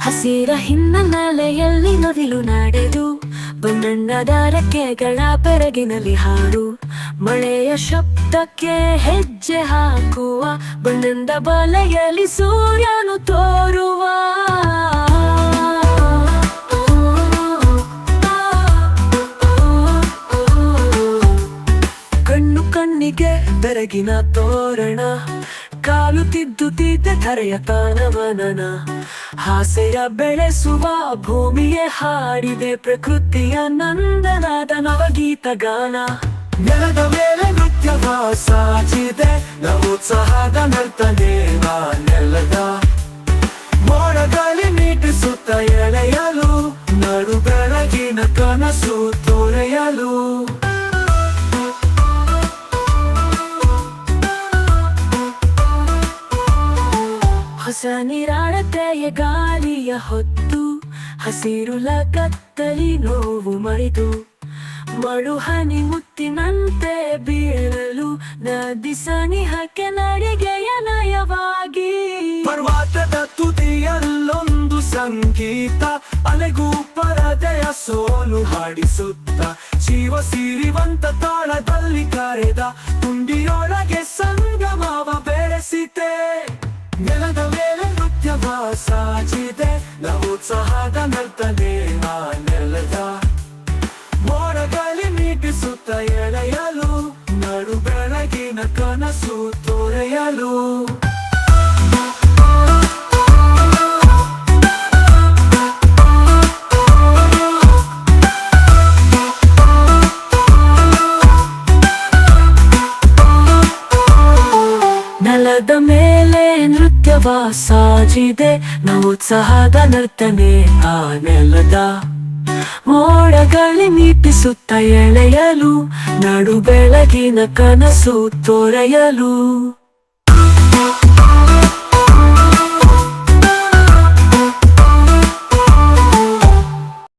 ಹಸಿರ ಹಿನ್ನೆಲೆಯಲ್ಲಿ ನವಿಲು ನಡೆದು ಬಂದಣ್ಣ ದಾರಕ್ಕೆಗಳ ಬೆರಗಿನಲ್ಲಿ ಹಾಡು. ಮಳೆಯ ಶಬ್ದಕ್ಕೆ ಹೆಜ್ಜೆ ಹಾಕುವ, ಬಣ್ಣದ ಬಲೆಯಲ್ಲಿ ಸೂರ್ಯನು ತೋರುವ. ಕಣ್ಣಿಗೆ ಬೆರಗಿನ ತೋರಣ. ಕಾಲು ತಿದ್ದುತ್ತಿದ್ದೆ ಧರೆಯ ತಾನವನನ. ಹಾಸೆಯ ಬೆಳೆಸುವ ಭೂಮಿಯೇ ಹಾಡಿದೆ ಪ್ರಕೃತಿಯ ನಂದನಾದ ನವಗೀತ ಗಾನ. ನೆಲದ ಮೇಲೆ ನೃತ್ಯವ ಸಾಚಿದೆ, ನವೋತ್ಸಾಹದ ನರ್ತನೇವ ನೆಲದ. ಮೋಡಗಾಲಿ ನೀಟಿಸುತ್ತ ಎಳೆಯಲು ನಡು ಬೆಳಗಿನ ಕನಸು ತೊರೆಯಲು. ಹೊಸ ನಿರಾಳತೆಯ ಗಾಳಿಯ ಹೊತ್ತು ಹಸಿರುಲ ಕತ್ತಲಿ ನೋವು ಮರಿದು ಮಳು ಹನಿ ಮುತ್ತಿನಂತೆ ಬೀಳಲು ನದಿ ಸನಿಹಕ್ಕೆ ನಡಿಗೆಯ ನಯವಾಗಿ. ಪರ್ವತದ ತುದಿಯಲ್ಲೊಂದು ಸಂಗೀತ, ಅಲೆಗೂ ಪರದೆಯ ಸೋಲು ಹಾಡಿಸುತ್ತ. ಜೀವ ಸಿರಿವಂತ ತಾಳದಲ್ಲಿ ಕರೆದ ತುಂಡಿಯೊಳಗೆ ಸಂಗಮವ ಮೇಲೆ ನೃತ್ಯವ ಸಾಜಿದೆ ನ ಉತ್ಸಾಹದ ನರ್ತನೆ ಆ ನೆಲದ ಮೋಡಗಾಲಿ ನೀಟಿಸುತ್ತ ಎಳೆಯಲು ನಡು ಬೆಳಗಿನ ಕನಸು ತೊರೆಯಲು. ನೆಲದ ಮೇಲೆ ನೃತ್ಯವ ಸಾಜಿದೆ, ನವೋತ್ಸಾಹದ ನರ್ತನೆ ಆ ನೆಲದ. ಮೋಡಗಳಿ ನೀಪಿಸುತ್ತ ಎಳೆಯಲು ನಡು ಬೆಳಗಿನ ಕನಸು ತೊರೆಯಲು.